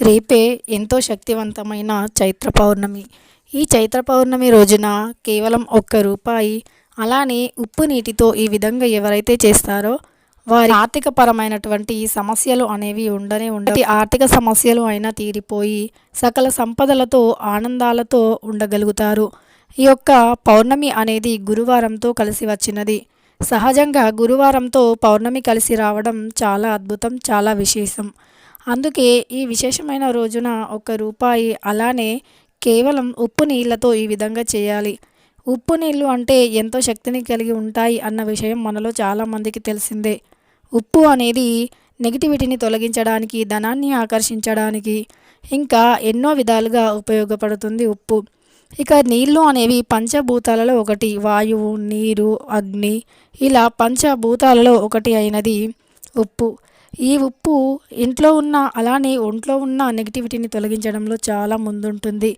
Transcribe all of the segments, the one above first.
రేపే ఎంతో శక్తివంతమైన చైత్ర పౌర్ణమి. ఈ చైత్ర పౌర్ణమి రోజున కేవలం ఒక్క రూపాయి అలానే ఉప్పు నీటితో ఈ విధంగా ఎవరైతే చేస్తారో వారి ఆర్థిక పరమైనటువంటి సమస్యలు అనేవి ఉండనే ఉండవు. ఆర్థిక సమస్యలు అయినా తీరిపోయి సకల సంపదలతో ఆనందాలతో ఉండగలుగుతారు. ఈ యొక్క పౌర్ణమి అనేది గురువారంతో కలిసి వచ్చినది. సహజంగా గురువారంతో పౌర్ణమి కలిసి రావడం చాలా అద్భుతం చాలా విశేషం. అందుకే ఈ విశేషమైన రోజున ఒక రూపాయి అలానే కేవలం ఉప్పు నీళ్ళతో ఈ విధంగా చేయాలి. ఉప్పు నీళ్ళు అంటే ఎంతో శక్తిని కలిగి ఉంటాయి అన్న విషయం మనలో చాలామందికి తెలిసిందే. ఉప్పు అనేది నెగిటివిటీని తొలగించడానికి ధనాన్ని ఆకర్షించడానికి ఇంకా ఎన్నో విధాలుగా ఉపయోగపడుతుంది ఉప్పు. ఇక నీళ్ళు అనేవి పంచభూతాలలో ఒకటి. వాయువు నీరు అగ్ని ఇలా పంచభూతాలలో ఒకటి అయినది ఉప్పు. ఈ ఉప్పు ఇంట్లో ఉన్న అలానే ఒంట్లో ఉన్న నెగిటివిటీని తొలగించడంలో చాలా ముందుంటుంది.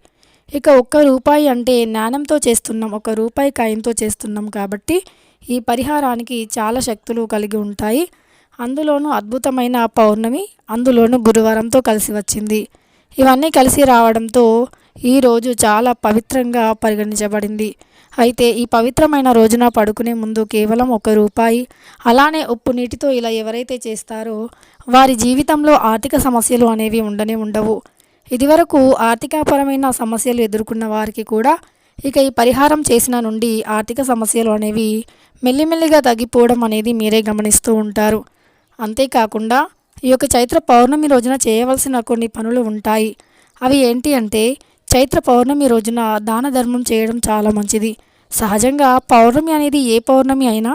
ఇక ఒక్క రూపాయి అంటే నాణంతో చేస్తున్నాం ఒక రూపాయి కాయంతో చేస్తున్నాం కాబట్టి ఈ పరిహారానికి చాలా శక్తులు కలిగి ఉంటాయి. అందులోనూ అద్భుతమైన పౌర్ణమి అందులోనూ గురువారంతో కలిసి వచ్చింది. ఇవన్నీ కలిసి రావడంతో ఈరోజు చాలా పవిత్రంగా పరిగణించబడింది. అయితే ఈ పవిత్రమైన రోజున పడుకునే ముందు కేవలం ఒక రూపాయి అలానే ఉప్పు నీటితో ఇలా ఎవరైతే చేస్తారో వారి జీవితంలో ఆర్థిక సమస్యలు అనేవి ఉండనే ఉండవు. ఇదివరకు ఆర్థికపరమైన సమస్యలు ఎదుర్కొన్న వారికి కూడా ఇక ఈ పరిహారం చేసిన నుండి ఆర్థిక సమస్యలు అనేవి మెల్లిమెల్లిగా తగ్గిపోవడం అనేది మీరే గమనిస్తూ ఉంటారు. అంతేకాకుండా ఈ యొక్క చైత్ర పౌర్ణమి రోజున చేయవలసిన కొన్ని పనులు ఉంటాయి. అవి ఏంటి అంటే చైత్ర పౌర్ణమి రోజున దాన ధర్మం చేయడం చాలా మంచిది. సహజంగా పౌర్ణమి అనేది ఏ పౌర్ణమి అయినా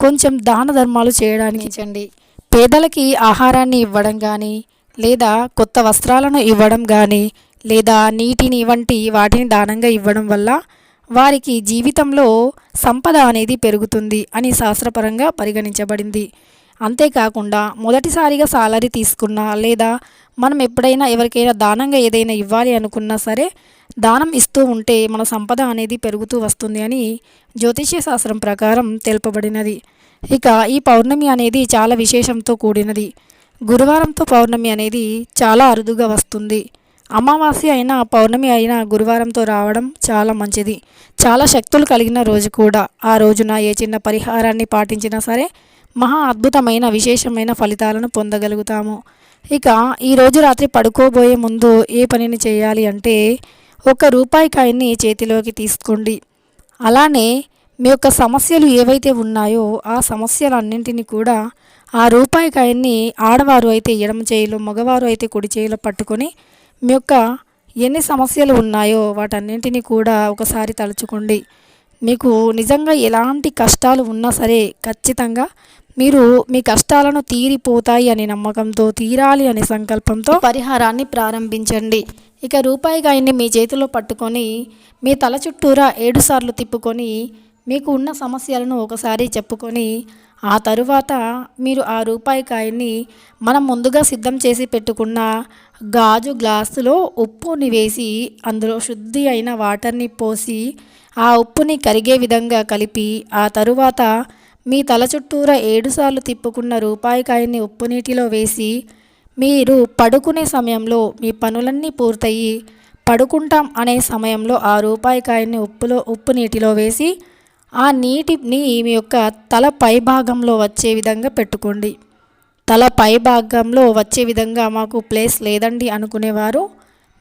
కొంచెం దాన ధర్మాలు చేయడానికి చండి పేదలకి ఆహారాన్ని ఇవ్వడం కానీ లేదా కొత్త వస్త్రాలను ఇవ్వడం కానీ లేదా నీటిని వంటి వాటిని దానంగా ఇవ్వడం వల్ల వారికి జీవితంలో సంపద అనేది పెరుగుతుంది అని శాస్త్రపరంగా పరిగణించబడింది. అంతేకాకుండా మొదటిసారిగా సాలరీ తీసుకున్నా లేదా మనం ఎప్పుడైనా ఎవరికైనా దానంగా ఏదైనా ఇవ్వాలి అనుకున్నా సరే దానం ఇస్తూ ఉంటే మన సంపద అనేది పెరుగుతూ వస్తుంది అని జ్యోతిష్య శాస్త్రం ప్రకారం తెలుపబడినది. ఇక ఈ పౌర్ణమి అనేది చాలా విశేషంతో కూడినది. గురువారంతో పౌర్ణమి అనేది చాలా అరుదుగా వస్తుంది. అమావాస్య అయినా పౌర్ణమి అయినా గురువారంతో రావడం చాలా మంచిది. చాలా శక్తులు కలిగిన రోజు కూడా. ఆ రోజున ఏ చిన్న పరిహారాన్ని పాటించినా సరే మహా అద్భుతమైన విశేషమైన ఫలితాలను పొందగలుగుతాము. ఇక ఈరోజు రాత్రి పడుకోబోయే ముందు ఏ పనిని చేయాలి అంటే ఒక రూపాయి కాయన్ని చేతిలోకి తీసుకోండి. అలానే మీ యొక్క సమస్యలు ఏవైతే ఉన్నాయో ఆ సమస్యలన్నింటినీ కూడా ఆ రూపాయి కాయన్ని ఆడవారు అయితే ఎడమ చేయిలో మగవారు అయితే కుడి చేయిలో పట్టుకొని మీ యొక్క ఎన్ని సమస్యలు ఉన్నాయో వాటన్నింటినీ కూడా ఒకసారి తలుచుకోండి. మీకు నిజంగా ఎలాంటి కష్టాలు ఉన్నా సరే ఖచ్చితంగా మీరు మీ కష్టాలను తీరిపోతాయి అనే నమ్మకంతో తీరాలి అనే సంకల్పంతో పరిహారాన్ని ప్రారంభించండి. ఇక రూపాయి కాయన్ని మీ చేతిలో పట్టుకొని మీ తల చుట్టూరా ఏడుసార్లు తిప్పుకొని మీకు ఉన్న సమస్యలను ఒకసారి చెప్పుకొని ఆ తరువాత మీరు ఆ రూపాయి కాయని మనం ముందుగా సిద్ధం చేసి పెట్టుకున్న గాజు గ్లాసులో ఉప్పుని వేసి అందులో శుద్ధి అయిన వాటర్ని పోసి ఆ ఉప్పుని కరిగే విధంగా కలిపి ఆ తరువాత మీ తల చుట్టూరా ఏడుసార్లు తిప్పుకున్న రూపాయి కాయని ఉప్పు నీటిలో వేసి మీరు పడుకునే సమయంలో మీ పనులన్నీ పూర్తయి పడుకుంటాం అనే సమయంలో ఆ రూపాయి కాయని ఉప్పులో ఉప్పు నీటిలో వేసి ఆ నీటిని మీ యొక్క తల పై భాగంలో వచ్చే విధంగా పెట్టుకోండి. తల పై భాగంలో వచ్చే విధంగా మాకు ప్లేస్ లేదండి అనుకునేవారు.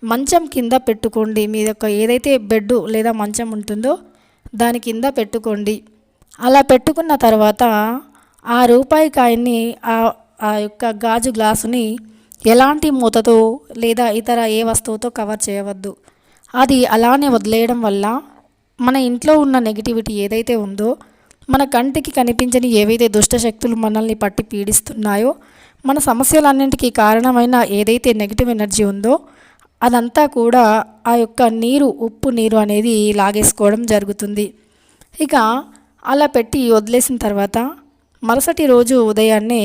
మంచం కింద పెట్టుకోండి. మీ యొక్క ఏదైతే బెడ్ లేదా మంచం ఉంటుందో దాని కింద పెట్టుకోండి. అలా పెట్టుకున్న తర్వాత ఆ రూపాయి కాయన్ని ఆ యొక్క గాజు గ్లాసుని ఎలాంటి మూతతో లేదా ఇతర ఏ వస్తువుతో కవర్ చేయవద్దు. అది అలానే వదిలేయడం వల్ల మన ఇంట్లో ఉన్న నెగిటివిటీ ఏదైతే ఉందో మన కంటికి కనిపించని ఏవైతే దుష్టశక్తులు మనల్ని పట్టి పీడిస్తున్నాయో మన సమస్యలన్నింటికీ కారణమైన ఏదైతే నెగిటివ్ ఎనర్జీ ఉందో అదంతా కూడా ఆ యొక్క నీరు ఉప్పు నీరు అనేది లాగేసుకోవడం జరుగుతుంది. ఇక అలా పెట్టి వదిలేసిన తర్వాత మరుసటి రోజు ఉదయాన్నే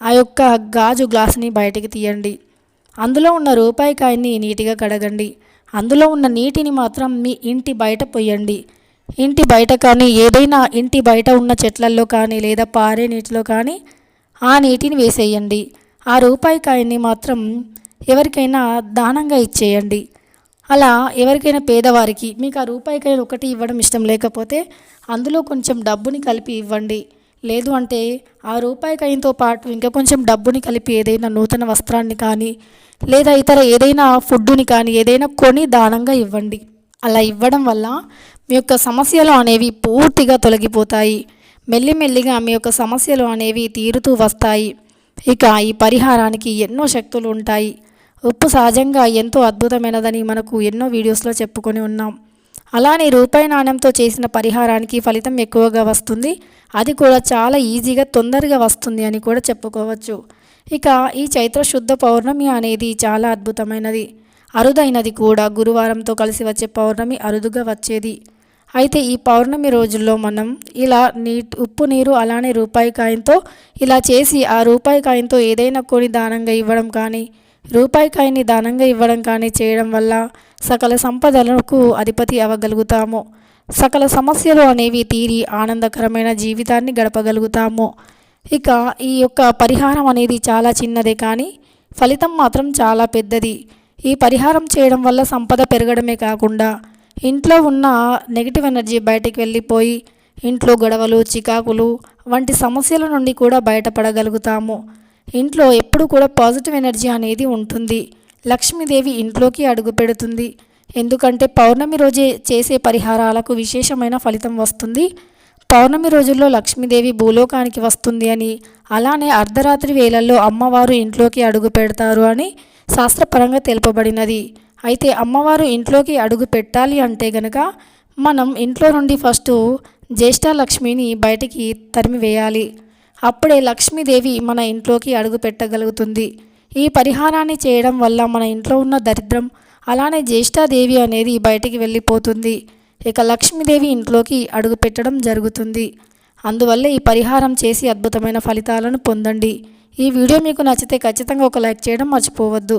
ఆ యొక్క గాజు గ్లాసుని బయటికి తీయండి. అందులో ఉన్న రూపాయి కాయని నీటిగా కడగండి. అందులో ఉన్న నీటిని మాత్రం మీ ఇంటి బయట పోయండి ఇంటి బయట కానీ ఏదైనా ఇంటి బయట ఉన్న చెట్లల్లో కానీ లేదా పారే నీటిలో కానీ ఆ నీటిని వేసేయండి. ఆ రూపాయి కాయని మాత్రం ఎవరికైనా దానంగా ఇచ్చేయండి. అలా ఎవరికైనా పేదవారికి మీకు ఆ రూపాయికైనా ఒకటి ఇవ్వడం ఇష్టం లేకపోతే అందులో కొంచెం డబ్బుని కలిపి ఇవ్వండి. లేదు అంటే ఆ రూపాయి పాటు ఇంకా కొంచెం డబ్బుని కలిపి ఏదైనా నూతన వస్త్రాన్ని కానీ లేదా ఇతర ఏదైనా ఫుడ్డుని కానీ ఏదైనా కొని దానంగా ఇవ్వండి. అలా ఇవ్వడం వల్ల మీ యొక్క సమస్యలు అనేవి పూర్తిగా తొలగిపోతాయి. మెల్లిమెల్లిగా మీ యొక్క సమస్యలు అనేవి తీరుతూ వస్తాయి. ఇక ఈ పరిహారానికి ఎన్నో శక్తులు ఉంటాయి. ఉప్పు సహజంగా ఎంతో అద్భుతమైనదని మనకు ఎన్నో వీడియోస్లో చెప్పుకొని ఉన్నాం. అలానే రూపాయి నాణ్యంతో చేసిన పరిహారానికి ఫలితం ఎక్కువగా వస్తుంది. అది కూడా చాలా ఈజీగా తొందరగా వస్తుంది అని కూడా చెప్పుకోవచ్చు. ఇక ఈ చైత్ర శుద్ధ పౌర్ణమి అనేది చాలా అద్భుతమైనది. అరుదైనది కూడా గురువారంతో కలిసి వచ్చే పౌర్ణమి అరుదుగా వచ్చేది. అయితే ఈ పౌర్ణమి రోజుల్లో మనం ఇలా నీ ఉప్పు నీరు అలానే రూపాయి కాయంతో ఇలా చేసి ఆ రూపాయి కాయంతో ఏదైనా కొని దానంగా ఇవ్వడం కానీ రూపాయి కాయని దానంగా ఇవ్వడం కానీ చేయడం వల్ల సకల సంపదలకు అధిపతి అవ్వగలుగుతాము. సకల సమస్యలు అనేవి తీరి ఆనందకరమైన జీవితాన్ని గడపగలుగుతాము. ఇక ఈ యొక్క పరిహారం అనేది చాలా చిన్నదే కానీ ఫలితం మాత్రం చాలా పెద్దది. ఈ పరిహారం చేయడం వల్ల సంపద పెరగడమే కాకుండా ఇంట్లో ఉన్న నెగిటివ్ ఎనర్జీ బయటికి వెళ్ళిపోయి ఇంట్లో గొడవలు చికాకులు వంటి సమస్యల నుండి కూడా బయటపడగలుగుతాము. ఇంట్లో ఎప్పుడు కూడా పాజిటివ్ ఎనర్జీ అనేది ఉంటుంది. లక్ష్మీదేవి ఇంట్లోకి అడుగు పెడుతుంది. ఎందుకంటే పౌర్ణమి రోజే చేసే పరిహారాలకు విశేషమైన ఫలితం వస్తుంది. పౌర్ణమి రోజుల్లో లక్ష్మీదేవి భూలోకానికి వస్తుంది అని అలానే అర్ధరాత్రి వేళల్లో అమ్మవారు ఇంట్లోకి అడుగు పెడతారు అని శాస్త్రపరంగా తెలుపబడినది. అయితే అమ్మవారు ఇంట్లోకి అడుగు పెట్టాలి అంటే గనక మనం ఇంట్లో నుండి ఫస్ట్ జ్యేష్ఠ లక్ష్మిని బయటికి తరిమివేయాలి. అప్పుడే లక్ష్మీదేవి మన ఇంట్లోకి అడుగు పెట్టగలుగుతుంది. ఈ పరిహారాన్ని చేయడం వల్ల మన ఇంట్లో ఉన్న దరిద్రం అలానే జ్యేష్ఠాదేవి అనేది బయటికి వెళ్ళిపోతుంది. ఇక లక్ష్మీదేవి ఇంట్లోకి అడుగు పెట్టడం జరుగుతుంది. అందువల్ల ఈ పరిహారం చేసి అద్భుతమైన ఫలితాలను పొందండి. ఈ వీడియో మీకు నచ్చితే ఖచ్చితంగా ఒక లైక్ చేయడం మర్చిపోవద్దు.